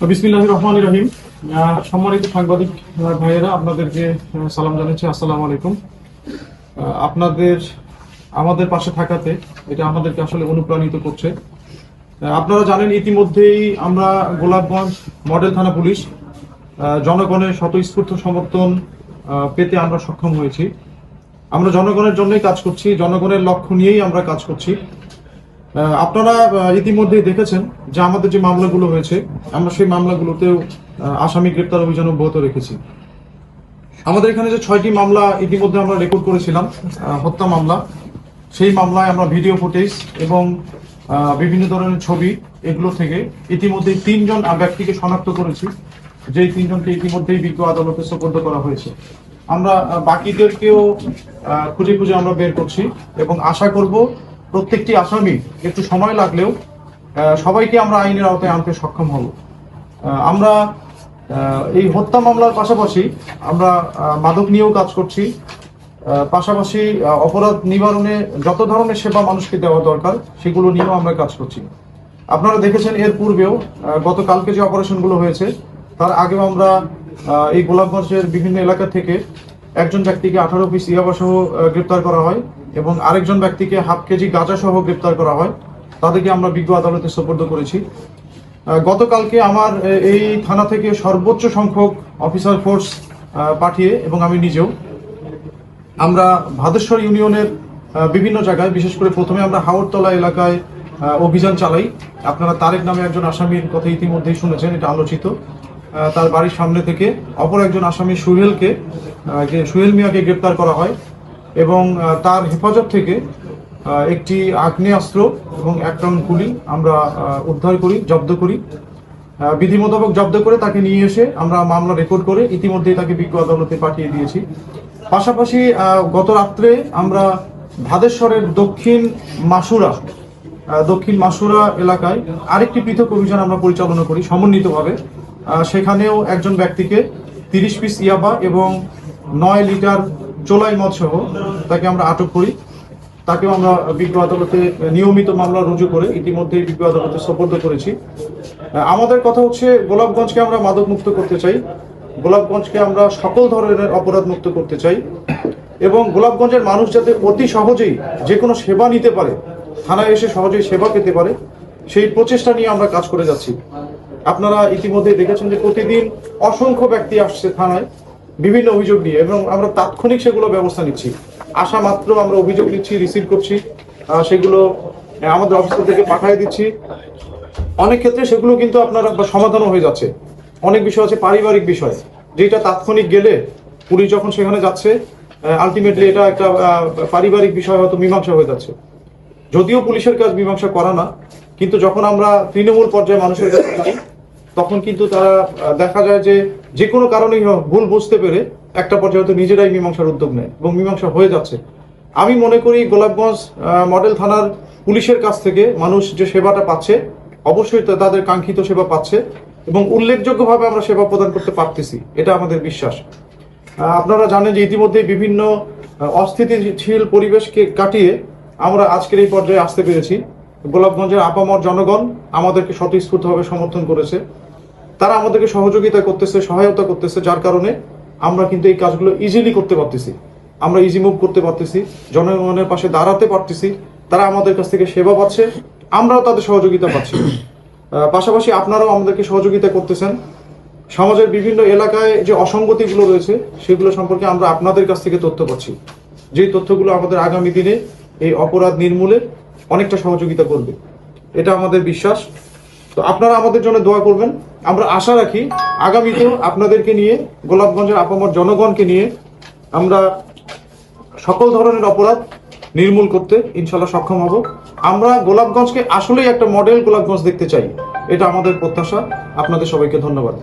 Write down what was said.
বিসমিল্লাহ রহমান রহিম। সম্মানিত সাংবাদিক ভাইয়েরা, আপনাদেরকে সালাম জানাচ্ছি। আসসালামু আলাইকুম। আপনাদের, আমাদের পাশে থাকাতে এটা আমাদেরকে আসলে অনুপ্রাণিত করছে। আপনারা জানেন, ইতিমধ্যেই আমরা গোলাপগঞ্জ মডেল থানা পুলিশ জনগণের স্বতঃস্ফূর্ত সমর্থন পেতে আমরা সক্ষম হয়েছি। আমরা জনগণের জন্যই কাজ করছি, জনগণের লক্ষ্য নিয়েই আমরা কাজ করছি। আপনারা আহ, ইতিমধ্যেই দেখেছেন যে আমাদের যে মামলাগুলো হয়েছে আমরা সেই মামলাগুলোতেও আসামি গ্রেপ্তার অভিযান অব্যাহত রেখেছি। আমাদের এখানে যে ছয়টি মামলা ইতিমধ্যে আমরা রেকর্ড করেছিলাম হত্যা মামলা সেই মামলায় আমরা ভিডিও ফুটেজ এবং বিভিন্ন ধরনের ছবি এগুলো থেকে ইতিমধ্যে তিনজন ব্যক্তিকে শনাক্ত করেছি যে তিনজনকে ইতিমধ্যেই বিজ্ঞ আদালতে সোপর্দ করা হয়েছে। আমরা বাকিদেরকেও খুঁজে খুঁজে আমরা বের করছি এবং আশা করব প্রত্যেকটি আসামি একটু সময় লাগলেও সবাইকে আমরা আইনের আওতায় আনতে সক্ষম হব। আমরা এই হত্যা মামলার পাশাপাশি আমরা মাদক নিয়েও কাজ করছি। পাশাপাশি অপরাধ নিবারণে যত ধরনের সেবা মানুষকে দেওয়া দরকার, সেগুলো নিয়েও আমরা কাজ করছি। আপনারা দেখেছেন এর পূর্বেও গতকালকে যে অপারেশনগুলো হয়েছে, তার আগেও আমরা এই গোলাপগঞ্জের বিভিন্ন এলাকা থেকে একজন ব্যক্তিকে আঠারো পিস ইয়াবাসহ গ্রেপ্তার করা হয়। এবং আরেকজন ব্যক্তিকে হাফ কেজি গাঁজা সহ গ্রেপ্তার করা হয়। তাদেরকে আমরা বিজ্ঞ আদালতে সোপর্দ করেছি। গতকালকে আমার এই থানা থেকে সর্বোচ্চ সংখ্যক অফিসার ফোর্স পাঠিয়ে এবং আমি নিজেও। আমরা ভাদেশ্বর ইউনিয়নের বিভিন্ন জায়গায়, বিশেষ করে প্রথমে আমরা হাওড়তলা এলাকায় অভিযান চালাই। আপনারা তারেক নামে একজন আসামির কথা ইতিমধ্যেই শুনেছেন, এটা আলোচিত। তার বাড়ির সামনে থেকে অপর একজন আসামি সুহেলকে সুহেল মিয়াকে গ্রেপ্তার করা হয় এবং তার হেফাজত থেকে একটি আগ্নেয়াস্ত্র এবং এক রাউন্ড গুলি আমরা উদ্ধার করি, জব্দ করি। বিধি মোতাবেক জব্দ করে তাকে নিয়ে এসে আমরা মামলা রেকর্ড করে ইতিমধ্যেই তাকে বিজ্ঞ আদালতে পাঠিয়ে দিয়েছি। পাশাপাশি গত রাত্রে আমরা ভাদেশ্বরের দক্ষিণ মাসুরা দক্ষিণ মাসুরা এলাকায় আরেকটি পৃথক অভিযান আমরা পরিচালনা করি সমন্বিতভাবে। সেখানেও একজন ব্যক্তিকে তিরিশ পিস ইয়াবা এবং নয় লিটার চোলাই মদ সহ তাকে আমরা আটক করি। তাকেও আমরা বিজ্ঞ আদালতে নিয়মিত মামলা রুজু করে ইতিমধ্যেই বিজ্ঞ আদালতে সোপর্দ করেছি। আমাদের কথা হচ্ছে গোলাপগঞ্জকে আমরা মাদক মুক্ত করতে চাই। গোলাপগঞ্জকে আমরা সকল ধরনের অপরাধ মুক্ত করতে চাই। এবং গোলাপগঞ্জের মানুষ যাতে অতি সহজেই যে কোনো সেবা নিতে পারে, থানায় এসে সহজেই সেবা পেতে পারে, সেই প্রচেষ্টা নিয়ে আমরা কাজ করে যাচ্ছি। আপনারা ইতিমধ্যে দেখেছেন যে প্রতিদিন অসংখ্য ব্যক্তি আসছে থানায়। বিভিন্ন অভিযোগ নিয়ে এবং আমরা তাৎক্ষণিক সেগুলো ব্যবস্থা নিচ্ছি। আসা মাত্র আমরা অভিযোগ নিচ্ছি রিসিভ করছি। সেগুলো আমাদের অফিস থেকে পাঠিয়ে দিচ্ছি। অনেক ক্ষেত্রে সেগুলো কিন্তু আপনার সমাধানও হয়ে যাচ্ছে। অনেক বিষয় আছে পারিবারিক বিষয়। যেটা তাৎক্ষণিক গেলে পুলিশ যখন সেখানে যাচ্ছে আলটিমেটলি এটা একটা পারিবারিক বিষয় হয়তো মীমাংসা হয়ে যাচ্ছে। যদিও পুলিশের কাজ মীমাংসা করা না, কিন্তু যখন আমরা তৃণমূল পর্যায়ে মানুষের কাছে তখন কিন্তু তারা দেখা যায় যে যে কোনো কারণেই ভুল বুঝতে পেরে একটা পর্যায়ে হয়তো নিজেরাই মীমাংসার উদ্যোগ নেয় এবং মীমাংসা হয়ে যাচ্ছে। আমি মনে করি গোলাপগঞ্জ মডেল থানার পুলিশের কাছ থেকে মানুষ যে সেবাটা পাচ্ছে, অবশ্যই তাদের কাঙ্ক্ষিত সেবা পাচ্ছে এবং উল্লেখযোগ্যভাবে আমরা সেবা প্রদান করতে পারতেছি, এটা আমাদের বিশ্বাস। আপনারা জানেন যে ইতিমধ্যে বিভিন্ন অস্থিতিশীল পরিবেশকে কাটিয়ে আমরা আজকের এই পর্যায়ে আসতে পেরেছি। গোলাপগঞ্জের আপামর জনগণ আমাদেরকে স্বতঃস্ফূর্তভাবে সমর্থন করেছে। তারা আমাদেরকে সহযোগিতা করতেছে, সহায়তা করতেছে, যার কারণে আমরা কিন্তু এই কাজগুলো ইজিলি করতে পারতেছি। আমরা ইজি মুভ করতে পারতেছি, জনগণের পাশে দাঁড়াতে পারতেছি, তারা আমাদের কাছ থেকে সেবা পাচ্ছে, আমরাও তাদের সহযোগিতা পাচ্ছি। পাশাপাশি আপনারাও আমাদেরকে সহযোগিতা করতেছেন। সমাজের বিভিন্ন এলাকায় যে অসঙ্গতিগুলো রয়েছে, সেগুলো সম্পর্কে আমরা আপনাদের কাছ থেকে তথ্য পাচ্ছি। যেই তথ্যগুলো আমাদের আগামী দিনে এই অপরাধ নির্মূলে অনেকটা সহযোগিতা করবে। এটা আমাদের বিশ্বাস। তো আপনারা আমাদের জন্য দোয়া করবেন। আমরা আশা রাখি আগামীতেও আপনাদেরকে নিয়ে, গোলাপগঞ্জের আপামর জনগণকে নিয়ে আমরা সকল ধরনের অপরাধ নির্মূল করতে ইনশাল্লাহ সক্ষম হব। আমরা গোলাপগঞ্জকে আসলেই একটা মডেল গোলাপগঞ্জ দেখতে চাই। এটা আমাদের প্রত্যাশা। আপনাদের সবাইকে ধন্যবাদ।